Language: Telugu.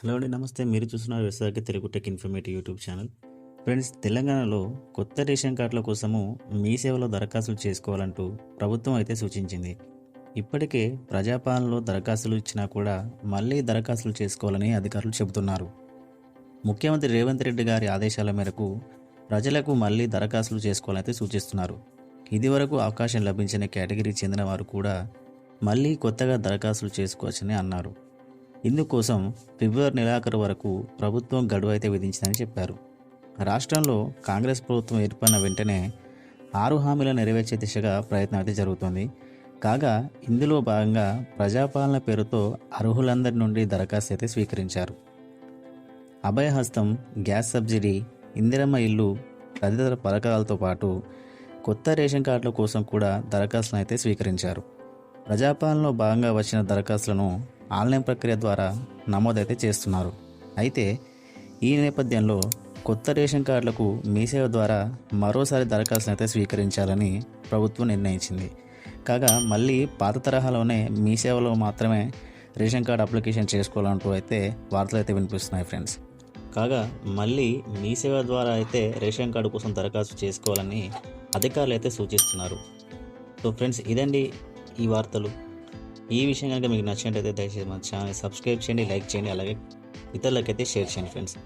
హలో అండి నమస్తే. మీరు చూస్తున్నారు Visakha Telugu tech informative YouTube channel. Friends తెలంగాణలో కొత్త రేషన్ కార్డుల కోసము మీ సేవలో దరఖాస్తులు చేసుకోవాలంటూ ప్రభుత్వం అయితే సూచించింది. ఇప్పటికే ప్రజాపాలనలో దరఖాస్తులు ఇచ్చినా కూడా మళ్ళీ దరఖాస్తులు చేసుకోవాలని అధికారులు చెబుతున్నారు. ముఖ్యమంత్రి రేవంత్ రెడ్డి గారి ఆదేశాల మేరకు ప్రజలకు మళ్ళీ దరఖాస్తులు చేసుకోవాలని సూచిస్తున్నారు. ఇదివరకు అవకాశం లభించిన కేటగిరీకి చెందిన వారు కూడా మళ్ళీ కొత్తగా దరఖాస్తులు చేసుకోవచ్చని అన్నారు. ఇందుకోసం ఫిబ్రవరి నెలాఖరు వరకు ప్రభుత్వం గడువు అయితే విధించిందని చెప్పారు. రాష్ట్రంలో కాంగ్రెస్ ప్రభుత్వం ఏర్పడిన వెంటనే ఆరు హామీలను నెరవేర్చే దిశగా ప్రయత్నం అయితే జరుగుతుంది. కాగా ఇందులో భాగంగా ప్రజాపాలన పేరుతో అర్హులందరి నుండి దరఖాస్తు అయితే స్వీకరించారు. అభయహస్తం గ్యాస్ సబ్సిడీ ఇందిరమ్మ ఇల్లు తదితర పథకాలతో పాటు కొత్త రేషన్ కార్డుల కోసం కూడా దరఖాస్తులను అయితే స్వీకరించారు. ప్రజాపాలనలో భాగంగా వచ్చిన దరఖాస్తులను ఆన్లైన్ ప్రక్రియ ద్వారా నమోదైతే చేస్తున్నారు. అయితే ఈ నేపథ్యంలో కొత్త రేషన్ కార్డులకు మీ సేవ ద్వారా మరోసారి దరఖాస్తును అయితే స్వీకరించాలని ప్రభుత్వం నిర్ణయించింది. కాగా మళ్ళీ పాత తరహాలోనే మీ సేవలో మాత్రమే రేషన్ కార్డు అప్లికేషన్ చేసుకోవాలంటూ అయితే వార్తలు అయితే వినిపిస్తున్నాయి ఫ్రెండ్స్. కాగా మళ్ళీ మీ సేవ ద్వారా అయితే రేషన్ కార్డు కోసం దరఖాస్తు చేసుకోవాలని అధికారులు అయితే సూచిస్తున్నారు. సో ఫ్రెండ్స్ ఇదండి ఈ వార్తలు. ఈ విషయం కనుక మీకు నచ్చినట్టయితే దయచేసి మన ఛానల్ సబ్స్క్రైబ్ చేయండి లైక్ చేయండి అలాగే ఇతరులకైతే షేర్ చేయండి ఫ్రెండ్స్.